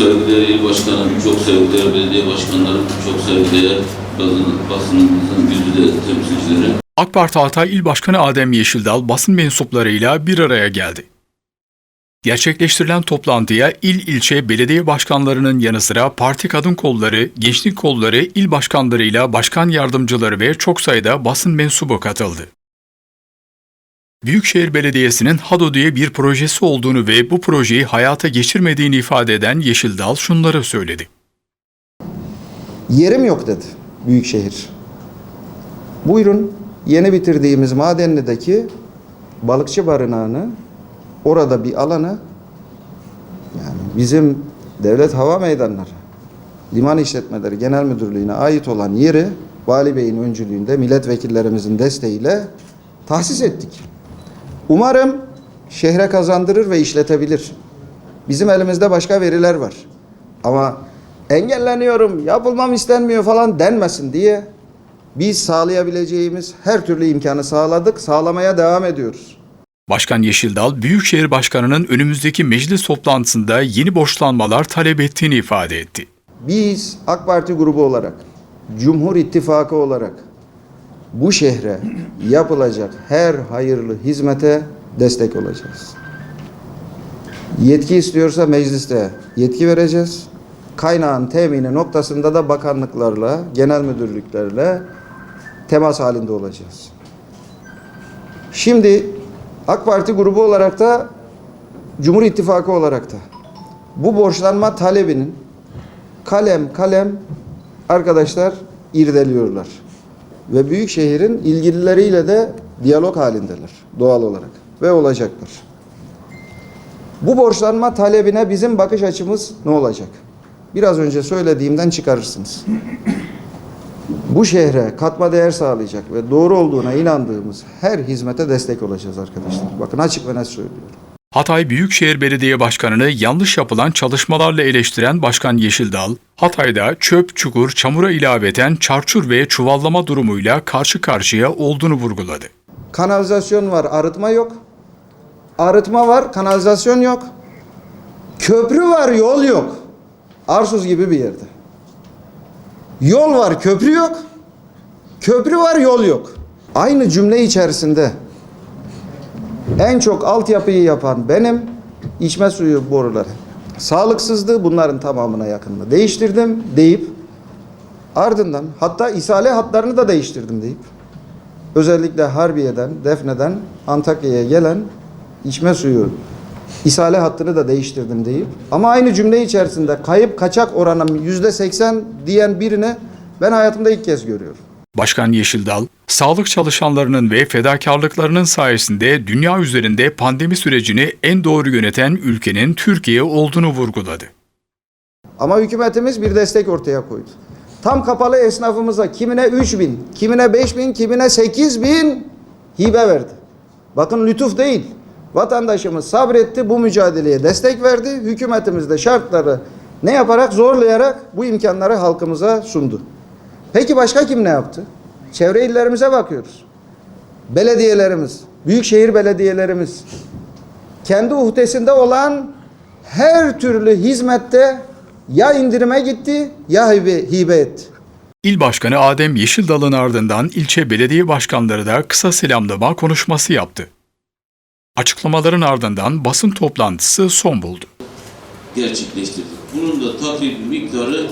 Saygıdeğer il başkanım, çok saygıdeğer belediye başkanlarım, çok saygıdeğer basın, basınımızın güzide temsilcileri. AK Parti Hatay İl Başkanı Adem Yeşildal basın mensuplarıyla bir araya geldi. Gerçekleştirilen toplantıya il ilçe belediye başkanlarının yanı sıra parti kadın kolları, gençlik kolları, il başkanlarıyla başkan yardımcıları ve çok sayıda basın mensubu katıldı. Büyükşehir Belediyesi'nin HADO diye bir projesi olduğunu ve bu projeyi hayata geçirmediğini ifade eden Yeşildal şunları söyledi. Yerim yok dedi Büyükşehir. Buyurun yeni bitirdiğimiz Madenli'deki balıkçı barınağını orada bir alanı yani bizim devlet hava meydanları liman işletmeleri genel müdürlüğüne ait olan yeri Vali Bey'in öncülüğünde milletvekillerimizin desteğiyle tahsis ettik. Umarım şehre kazandırır ve işletebilir. Bizim elimizde başka veriler var. Ama engelleniyorum, yapılmam istenmiyor falan denmesin diye biz sağlayabileceğimiz her türlü imkanı sağladık, sağlamaya devam ediyoruz. Başkan Yeşildal, Büyükşehir Başkanı'nın önümüzdeki meclis toplantısında yeni borçlanmalar talep ettiğini ifade etti. Biz AK Parti grubu olarak, Cumhur İttifakı olarak bu şehre yapılacak her hayırlı hizmete destek olacağız. Yetki istiyorsa mecliste yetki vereceğiz. Kaynağın temini noktasında da bakanlıklarla, genel müdürlüklerle temas halinde olacağız. Şimdi AK Parti grubu olarak da Cumhur İttifakı olarak da bu borçlanma talebinin kalem kalem arkadaşlar irdeliyorlar. Ve büyük şehrin ilgilileriyle de diyalog halindeler doğal olarak ve olacaklar. Bu borçlanma talebine bizim bakış açımız ne olacak? Biraz önce söylediğimden çıkarırsınız. Bu şehre katma değer sağlayacak ve doğru olduğuna inandığımız her hizmete destek olacağız arkadaşlar. Bakın açık ve net söylüyorum. Hatay Büyükşehir Belediye Başkanı'nı yanlış yapılan çalışmalarla eleştiren Başkan Yeşildal, Hatay'da çöp, çukur, çamura ilaveten çarçur ve çuvallama durumuyla karşı karşıya olduğunu vurguladı. Kanalizasyon var, arıtma yok. Arıtma var, kanalizasyon yok. Köprü var, yol yok. Arsuz gibi bir yerde. Yol var, köprü yok. Köprü var, yol yok. Aynı cümle içerisinde en çok altyapıyı yapan benim içme suyu boruları. Sağlıksızdı bunların tamamına yakınını değiştirdim deyip ardından hatta isale hatlarını da değiştirdim deyip özellikle Harbiye'den, Defne'den Antakya'ya gelen içme suyu isale hattını da değiştirdim deyip ama aynı cümle içerisinde kayıp kaçak oranım yüzde seksen diyen birini ben hayatımda ilk kez görüyorum. Başkan Yeşildal, sağlık çalışanlarının ve fedakarlıklarının sayesinde dünya üzerinde pandemi sürecini en doğru yöneten ülkenin Türkiye olduğunu vurguladı. Ama hükümetimiz bir destek ortaya koydu. Tam kapalı esnafımıza kimine 3 bin, kimine 5 bin, kimine 8 bin hibe verdi. Bakın lütuf değil. Vatandaşımız sabretti, bu mücadeleye destek verdi. Hükümetimiz de şartları ne yaparak, zorlayarak bu imkanları halkımıza sundu. Peki başka kim ne yaptı? Çevre illerimize bakıyoruz. Belediyelerimiz, büyükşehir belediyelerimiz, kendi uhdesinde olan her türlü hizmette ya indirime gitti ya hibe, hibe etti. İl Başkanı Adem Yeşildal'ın ardından ilçe belediye başkanları da kısa selamlama konuşması yaptı. Açıklamaların ardından basın toplantısı son buldu. Gerçekleştirdik. Bunun da takribi miktarı